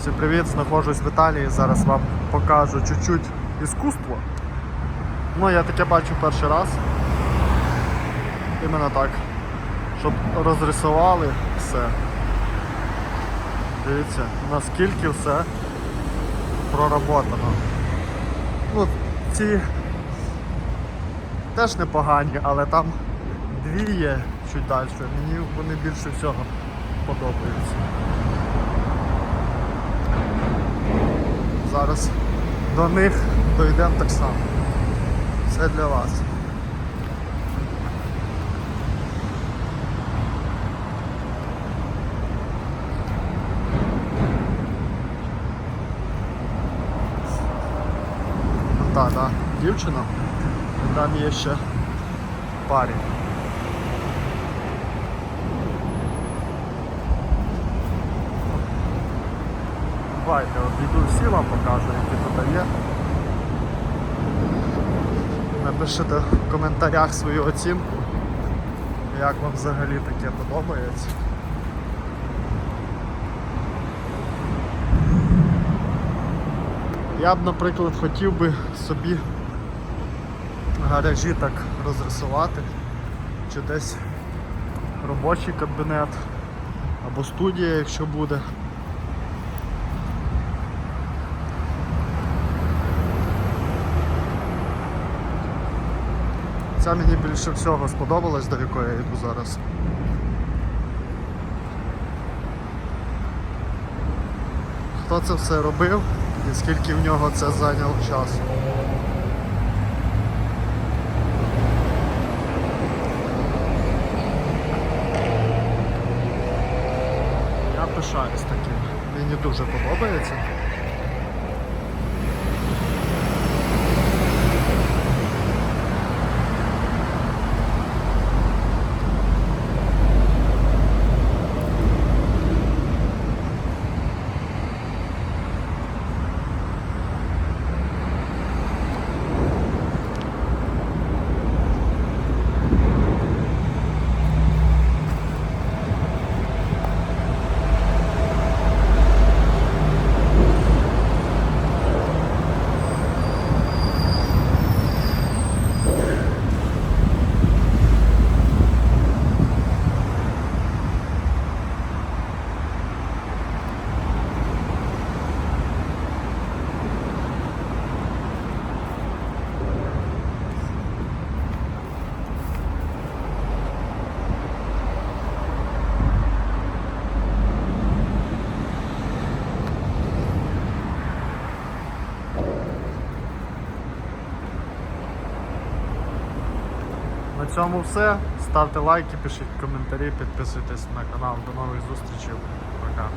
Всім привіт, знаходжусь в Італії. Зараз вам покажу чуть-чуть іскусство. Ну, я таке бачу перший раз. Іменно так. Щоб розрисували все. Дивіться, наскільки все проработано. Ну, ці теж непогані, але там дві є чуть далі. Мені вони більше всього подобаються. Зараз до них дійдемо так само. Все для вас. Ну, Так, так, дівчина. Там є ще парень. Давайте обійду всі вам покажу, які тут є. Напишіть в коментарях свою оцінку, як вам взагалі таке подобається. Я б, наприклад, хотів би собі гаражі так розрисувати, чи десь робочий кабінет або студія, якщо буде. Ця мені більше всього сподобалась, до якої я йду зараз. Хто це все робив і скільки в нього це зайняло часу? Я пишаюсь таким. Мені дуже подобається. На цьому все. Ставте лайки, пишіть коментарі, підписуйтесь на канал. До нових зустрічей. Пока.